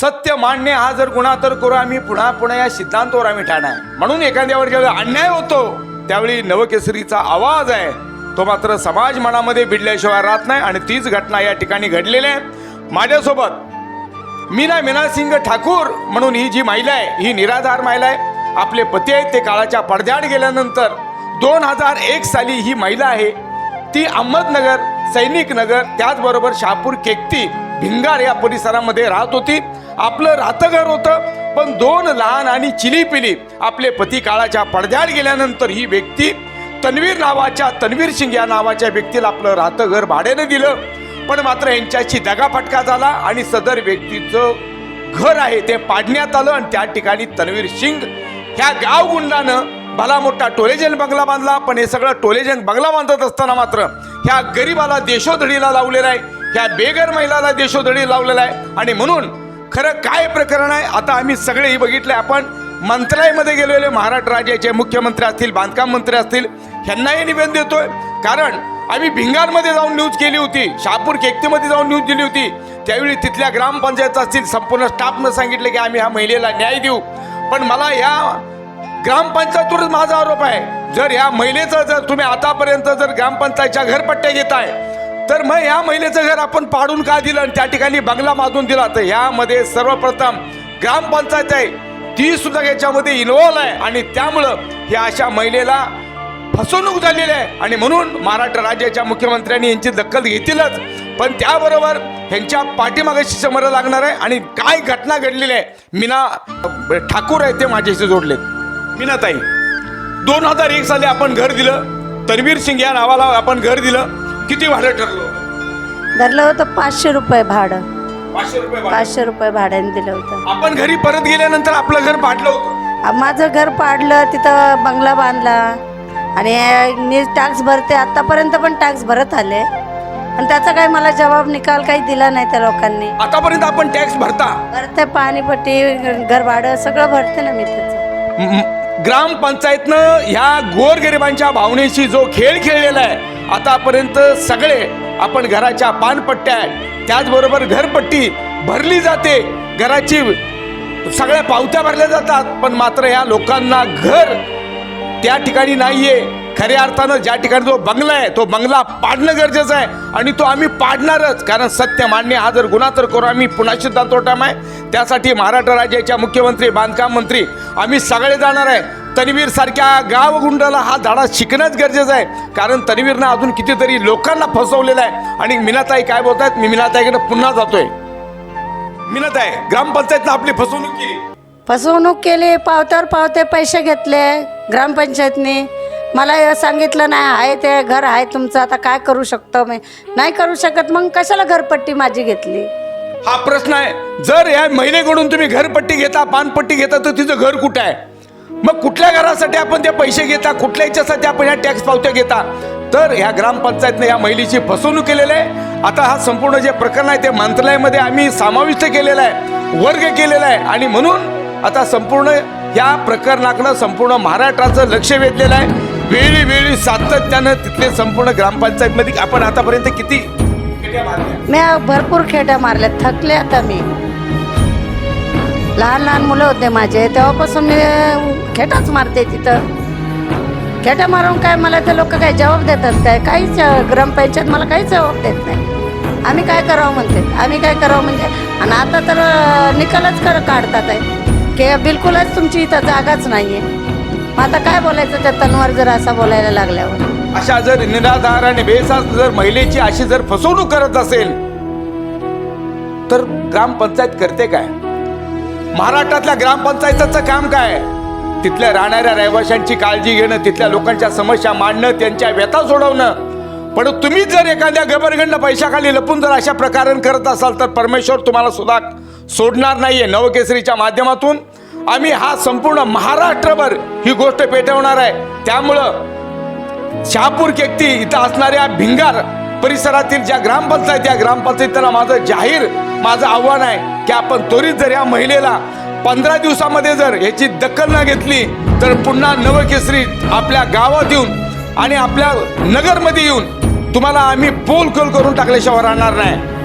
सत्य मांडणे हा जर गुन्हा तर करू आम्ही पुन्हा पुन्हा या सिद्धांतावर आम्ही ठाणार. आहे म्हणून एखाद्यावर ज्यावेळी अन्याय होतो त्यावेळी नवकेसरीचा आवाज आहे. तो मात्र समाज मनामध्ये भिडल्याशिवाय राहत नाही आणि तीच घटना या ठिकाणी घडलेली आहे. माझ्यासोबत मीना मीना सिंग ठाकूर म्हणून ही जी महिला आहे ही निराधार महिला आहे. आपले पती आहेत ते काळाच्या पडद्याआड गेल्यानंतर दोन हजार एक साली ही महिला आहे. ती अहमदनगर सैनिक नगर त्याचबरोबर शहापूर केकती भिंगार या परिसरामध्ये राहत होती. आपलं राहतं घर होतं. पण दोन लहान आणि चिलीपिली आपले पती काळाच्या पडद्याआड गेल्यानंतर ही व्यक्ती तन्वीर नावाच्या तन्वीर सिंग या नावाच्या व्यक्तीला आपलं राहतं घर भाड्याने दिलं. पण मात्र यांच्याशी दगाफटका झाला आणि सदर व्यक्तीचं घर आहे ते पाडण्यात आलं आणि त्या ठिकाणी तन्वीर सिंग ह्या गाव गुंडानं भला मोठा टोलेजन बंगला बांधला. पण हे सगळं टोलेजन बंगला बांधत असताना मात्र ह्या गरीबाला देशोधडीला लावलेला आहे. ह्या बेगर महिलाला देशोधडी लावलेला आहे. आणि म्हणून खरं काय प्रकरण आहे? आता आम्ही सगळेही बघितले. आपण मंत्रालयामध्ये गेलेले महाराष्ट्र राज्याचे मुख्यमंत्री असतील बांधकाम मंत्री असतील ह्यांनाही निवेदन देतोय. कारण आम्ही भिंगारमध्ये जाऊन न्यूज केली होती. शहापूर केकतीमध्ये जाऊन न्यूज दिली होती. त्यावेळी तिथल्या ग्रामपंचायत असतील संपूर्ण स्टाफनं सांगितलं की आम्ही ह्या महिलेला न्याय देऊ. पण मला या ग्रामपंचायतवरच माझा आरोप आहे. जर या महिलेचं जर तुम्ही आतापर्यंत जर ग्रामपंचायतच्या घरपट्ट्या घेताय तर मग या महिलेचं घर आपण पाडून का दिलं? आणि त्या ठिकाणी बंगला बांधून दिला. तर यामध्ये सर्वप्रथम ग्रामपंचायत आहे. ती सुद्धा याच्यामध्ये इन्व्हॉल्व आहे. आणि त्यामुळं या अशा महिलेला फसवणूक झालेली आहे. आणि म्हणून महाराष्ट्र राज्याच्या मुख्यमंत्र्यांनी यांची दखल घेतीलच. पण त्याबरोबर ह्यांच्या पाठीमागाशी समोर लागणार आहे. आणि काय घटना घडलेली आहे मीना ठाकूर आहे ते माझ्याशी जोडलेत मीनाताई दोन हजार एक साली आपण घर दिलं. तन्वीर सिंग या नावाला आपण घर दिलं. किती भाडं ठरलं? धरलं होतं पाचशे रुपये भाडं. पाचशे रुपये भाडं. पाचशे रुपये भाड्याने दिलं होतं. आपण घरी परत गेल्यानंतर आपलं घर पाडलं होतं. आ- माझं घर पाडलं तिथं बंगला बांधला. आणि मी टॅक्स भरते आतापर्यंत पण टॅक्स भरत आले. आणि त्याचा काही मला जबाब निकाल काही दिला नाही त्या लोकांनी. आतापर्यंत आपण टॅक्स भरता? भरते पाणीपट्टी घर भाडं सगळं भरते ना मी त्याचं. म- म- ग्रामपंचायतनं ह्या गोरगरिबांच्या भावनेशी जो खेळ खेळलेला आहे आतापर्यंत सगळे आपण घराच्या पानपट्ट्या त्याचबरोबर घरपट्टी भरली जाते. घराची सगळ्या पावत्या भरल्या जातात. पण मात्र या लोकांना घर त्या ठिकाणी नाहीये. खऱ्या अर्थानं ज्या ठिकाणी जो बंगला आहे तो बंगला पाडणं गरजेचं आहे. आणि तो आम्ही पाडणारच. कारण सत्य मान्य हा जर गुन्हा तर करू आम्ही पुन्हा सिद्धांत आहे. त्यासाठी महाराष्ट्र राज्याच्या मुख्यमंत्री बांधकाम मंत्री आम्ही सगळे जाणार आहे. तन्वीर सारख्या गाव गुंडाला हा धडा शिकणंच गरजेचं आहे. कारण तन्वीरनं अजून कितीतरी लोकांना फसवलेलं आहे. आणि मीनाताई काय बोलतायत? मी मीनाताईकडे पुन्हा जातोय. मीनाताई ग्रामपंचायतनं आपली फसवणूक केली. फसवणूक केली पावत्यावर पावते पैसे घेतले ग्रामपंचायतने. मला हे सांगितलं नाही आहे ते घर आहे तुमचं आता काय करू शकतो मी? नाही करू शकत मग कशाला घरपट्टी माझी घेतली? हा प्रश्न आहे. जर या महिलेकडून तुम्ही घरपट्टी घेता पानपट्टी घेता तर तिचं घर कुठं आहे? मग कुठल्या घरासाठी आपण ते पैसे घेता? कुठल्या याच्यासाठी आपण ह्या टॅक्स पावत्या घेता? तर ह्या ग्रामपंचायतने या महिलेची फसवणूक केलेली आहे. आता हा संपूर्ण जे प्रकरण आहे ते मंत्रालयामध्ये आम्ही समाविष्ट केलेलं आहे वर्ग केलेला आहे. आणि म्हणून आता संपूर्ण या प्रकरणाकडं संपूर्ण महाराष्ट्राचं लक्ष वेधलेलं आहे. वेळी वेळी सातत्यानं तिथले संपूर्ण ग्रामपंचायतमध्ये आपण आतापर्यंत किती मी भरपूर खेड्या मारल्या. थकले आता मी. लहान लहान मुलं होते माझे तेव्हापासून मी खेटाच मारते तिथं. खेटा मारून काय मला ते लोक काय जबाब देतात काय? काहीच ग्रामपंचायत मला काहीच जबाब देत नाही. आम्ही काय करावं म्हणते? आम्ही काय करावं म्हणजे? आणि आता तर निकालच कर काढतात आहे. की बिलकुलच तुमची इथं जागाच नाही आहे मग आता काय बोलायचं त्या तनवर जर असा बोलायला लागल्यावर? अशा जर निराधार आणि बेसास जर महिलेची अशी जर फसवणूक करत असेल तर ग्रामपंचायत करते काय? महाराष्ट्रातल्या ग्रामपंचायतीचं काम काय? तिथल्या राहणाऱ्या रहिवाशांची काळजी घेणं तिथल्या लोकांच्या समस्या मांडणं त्यांच्या व्यथा सोडवणं. पण तुम्ही जर एखाद्या गबरगंड पैशाखाली लपून जर अशा प्रकारे करत असाल तर परमेश्वर तुम्हाला सुद्धा सोडणार नाहीये. नवकेसरीच्या माध्यमातून आम्ही हा संपूर्ण महाराष्ट्रभर ही गोष्ट पेटवणार आहे. त्यामुळं शहापूर केकती इथं असणाऱ्या भिंगार परिसरातील ज्या ग्रामपंचायत या ग्रामपंचायतीला माझं जाहीर माझं आव्हान आहे की आपण त्वरित जर या महिलेला पंधरा दिवसामध्ये जर याची दखल न घेतली तर पुन्हा नवकेसरी आपल्या गावात येऊन आणि आपल्या नगरमध्ये येऊन तुम्हाला आम्ही पोल खोल करून टाकल्याशिवाय राहणार नाही.